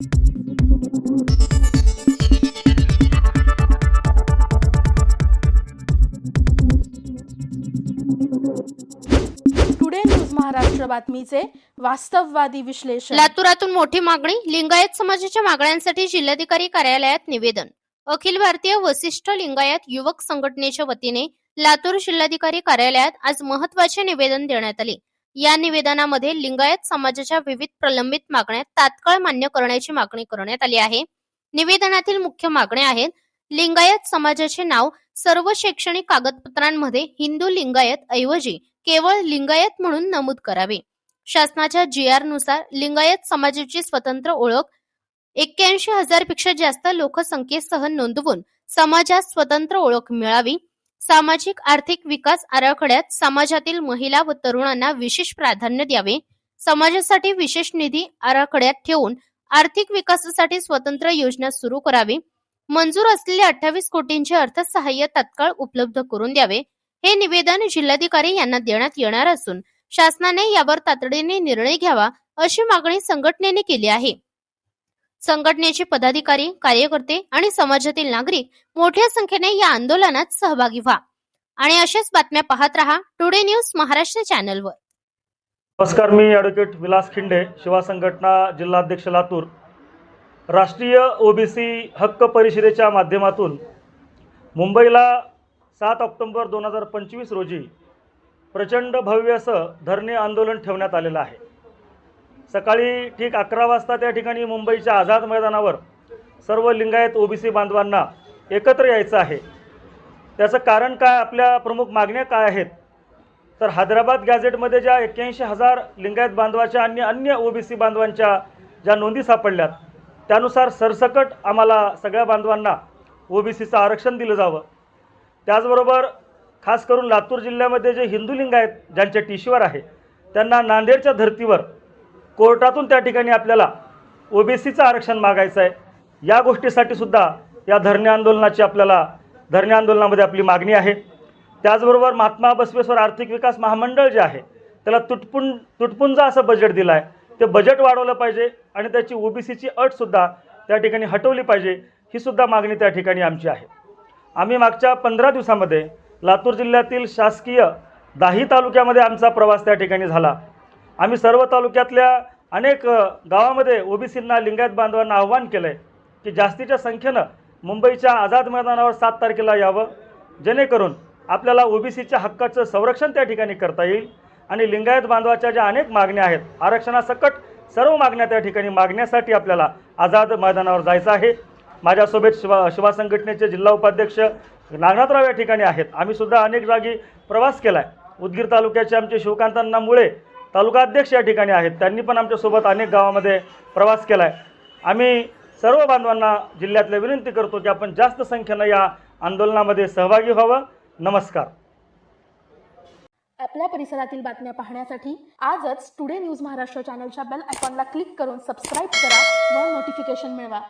Today news Maharashtra बातमीचे वास्तववादी विश्लेषण. लातूरातून मोठी मागणी लिंगायत समाजाच्या मागण्यांसाठी जिल्हाधिकारी कार्यालयात निवेदन. अखिल भारतीय वसिष्ठ लिंगायत युवक संघटनेच्या वतीने लातूर जिल्हाधिकारी कार्यालयात आज महत्त्वाचे निवेदन देण्यात आले. या निवेदनामध्ये लिंगायत समाजाच्या विविध प्रलंबित मागण्या तात्काळ मान्य करण्याची मागणी करण्यात आली आहे. निवेदनातील मुख्य मागण्या आहेत लिंगायत समाजाचे नाव सर्व शैक्षणिक कागदपत्रांमध्ये हिंदू लिंगायत ऐवजी केवळ लिंगायत म्हणून नमूद करावे. शासनाच्या जी आरनुसार लिंगायत समाजाची स्वतंत्र ओळख एक्क्याऐंशी हजारपेक्षा जास्त लोकसंख्येसह नोंदवून समाजात स्वतंत्र ओळख मिळावी. सामाजिक आर्थिक विकास आराखड्यात समाजातील महिला व तरुणांना विशेष प्राधान्य द्यावे. समाजासाठी विशेष निधी आराखड्यात ठेवून आर्थिक विकासासाठी स्वतंत्र योजना सुरू करावी. मंजूर असलेले अठ्ठावीस कोटींचे अर्थसहाय्य तात्काळ उपलब्ध करून द्यावे. हे निवेदन जिल्हाधिकारी यांना देण्यात येणार असून शासनाने यावर तातडीने निर्णय घ्यावा अशी मागणी संघटनेने केली आहे. संघटनेचे पदाधिकारी कार्यकर्ते आणि समाजातील नागरिक मोठ्या संख्येने या आंदोलनात सहभागी व्हा. आणि अशाच बातम्या पाहत रहा टुडे न्यूज महाराष्ट्र चॅनलवर नमस्कार मी ॲडव्होकेट विलास खिंडे शिवा संघटना जिल्हाध्यक्ष लातूर. राष्ट्रीय ओबीसी हक्क परिषदेच्या माध्यमातून मुंबईला सात ऑक्टोंबर दोन हजार पंचवीस रोजी प्रचंड भव्य असं धरणे आंदोलन ठेवण्यात आलेलं आहे. सकाळी ठीक अकरा वाजता त्या ठिकाणी मुंबईच्या आझाद मैदानावर सर्व लिंगायत ओबीसी बांधवांना एकत्र यायचं आहे. त्याचं कारण काय? आपल्या प्रमुख मागण्या काय आहेत? तर हैदराबाद गॅझेटमध्ये ज्या एक्क्याऐंशी हजार लिंगायत बांधवाच्या आणि अन्य ओबीसी बांधवांच्या ज्या नोंदी सापडल्यात त्यानुसार सरसकट आम्हाला सगळ्या बांधवांना ओबीसीचं आरक्षण दिलं जावं. त्याचबरोबर खास करून लातूर जिल्ह्यामध्ये जे हिंदू लिंगायत ज्यांच्या टिशीवर आहे त्यांना नांदेडच्या धर्तीवर कोर्टातून त्या ठिकाणी आपल्याला ओबीसीचं आरक्षण मागायचं आहे. या गोष्टीसाठी सुद्धा या धरणे आंदोलनाची आपल्याला धरणे आंदोलनामध्ये आपली मागणी आहे. त्याचबरोबर महात्मा बसवेश्वर आर्थिक विकास महामंडळ जे आहे त्याला तुटपुं तुटपुंजा असं बजेट दिलं आहे ते बजेट वाढवलं पाहिजे आणि त्याची ओबीसीची अटसुद्धा त्या ठिकाणी हटवली पाहिजे ही सुद्धा मागणी त्या ठिकाणी आमची आहे. आम्ही मागच्या पंधरा दिवसामध्ये लातूर जिल्ह्यातील शासकीय दाही तालुक्यामध्ये आमचा प्रवास त्या ठिकाणी झाला. आम्ही सर्व तालुक्यातल्या अनेक गावामध्ये ओबीसींना लिंगायत बांधवांना आव्हान केलं आहे की जास्तीच्या संख्येनं मुंबईच्या आझाद मैदानावर सात तारखेला यावं जेणेकरून आपल्याला ओबीसीच्या हक्काचं संरक्षण त्या ठिकाणी करता येईल आणि लिंगायत बांधवाच्या ज्या अनेक मागण्या आहेत आरक्षणासकट सर्व मागण्या त्या ठिकाणी मागण्यासाठी आपल्याला आझाद मैदानावर जायचं आहे. माझ्यासोबत शिवा शिवा संघटनेचे जिल्हा उपाध्यक्ष नागनाथराव या ठिकाणी आहेत. आम्ही सुद्धा अनेक जागी प्रवास केला आहे उदगीर तालुक्याचे आमचे शिवकांतांना मुळे तालुका अध्यक्ष या ठिकाणी आहेत. त्यांनी पण आमच्यासोबत अनेक गावामध्ये प्रवास केला आहे आम्ही सर्व बांधवांना जिल्ह्यातल्या विनंती करतो की आपण जास्त संख्येनं या आंदोलनामध्ये सहभागी व्हावं. नमस्कार. आपल्या परिसरातील बातम्या पाहण्यासाठी आजच टुडे न्यूज महाराष्ट्र चॅनलच्या बेल आयकॉनला क्लिक करून सबस्क्राईब करा व नोटिफिकेशन मिळवा.